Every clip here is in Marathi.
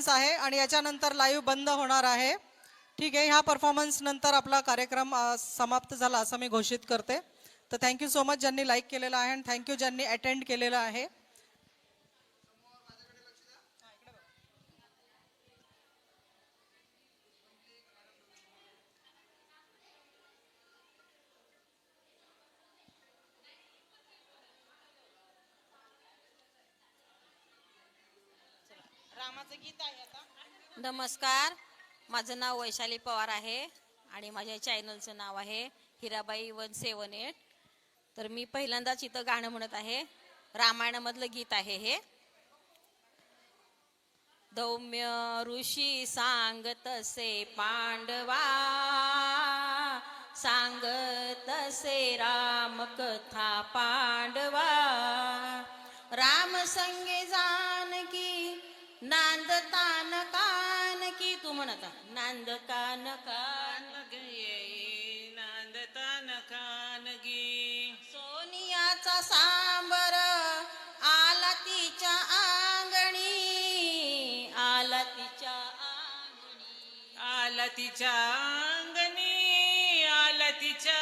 परफॉर्मन्स आहे आणि याच्यानंतर लाईव्ह बंद होणार आहे. ठीक आहे ह्या परफॉर्मन्स नंतर आपला कार्यक्रम समाप्त झाला असं मी घोषित करते. तर थँक्यू सो मच ज्यांनी लाईक केलेलं आहे आणि थँक्यू ज्यांनी अटेंड केलेलं आहे. नमस्कार. माझं नाव वैशाली पवार आहे आणि माझ्या चॅनलचं नाव आहे हिराबाई वन सेवन एट. तर मी पहिल्यांदाच इथं गाणं म्हणत आहे. रामायणामधलं गीत आहे हे. दौम्य ऋषी सांगतसे पांडवा सांगतसे राम कथा पांडवा. राम संगे जानकी कानकी तू म्हणत आहे. नांदतान कान नांदतान कानगी सोनियाचा सांबर आला तिच्या अंगणी आला तिच्या अंगणी. आला तिच्या अंगणी आला तिच्या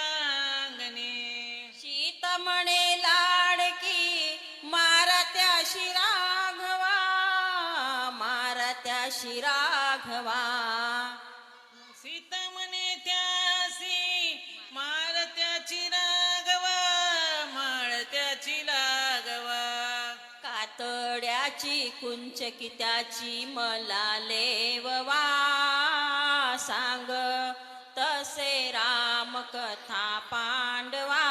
अंगणी. शीत म्हणे लाडकी मारत्या शिराघवा मारत्या शिराघवा सीता म्हणे त्यासी मारत्याची रागवा माळत्याची लागवा कातड्याची कुंच त्याची मला लेववा. सांग तसे राम कथा पांडवा.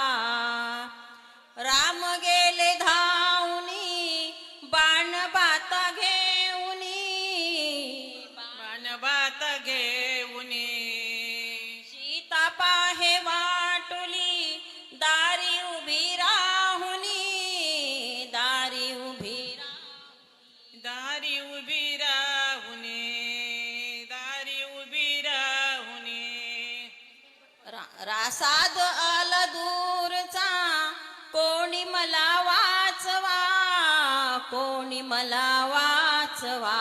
राम गे रासाद आल दूरचा कोणी मला वाचवा कोणी मला वाचवा.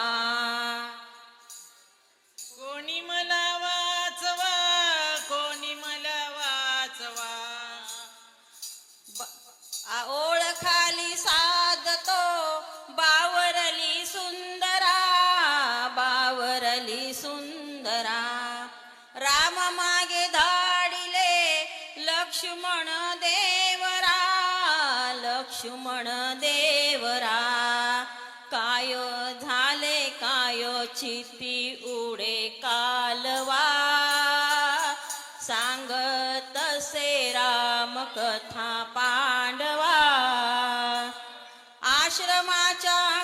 कोणी मला वाचवा कोणी मला वाचवा. ओळखाली साधतो बावरली सुंदरा बावरली सुंदरा. राम मागे धाडिले लक्ष्मण देवरा लक्ष्मण देवरा. काय झाले काय चित्ती उडे कालवा. सांगत से राम कथा पांडवा. आश्रमाच्या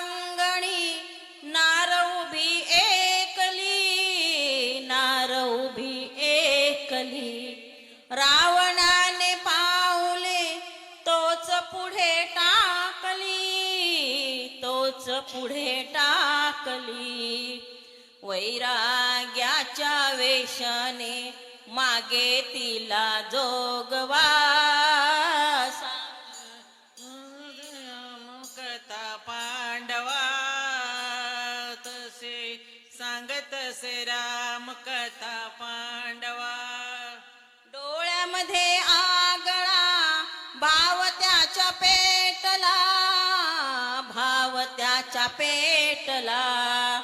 पुढे टाकली तोच पुढे टाकली. वैराग्याच्या वेशाने मागे तिला जोगवा. कथा पांडवा तसे सांगत से राम कथा पांडवा. डोळ्यामध्ये भाव त्याच्या पेटला भाव त्याच्या पेटला.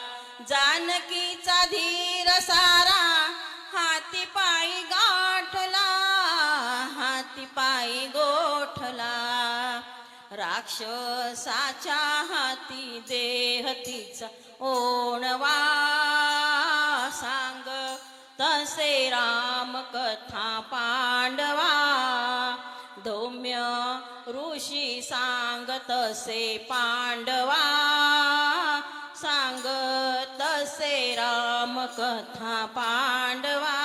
जानकीचा धीर सारा हाती पायी गाठला हाती पायी गोठला. राक्षसाच्या हाती देहतीचा ओणवा. सांग तसे राम कथा पांडवा. ऋषी सांग तसे पांडवा सांग तसे राम कथा पांडवा.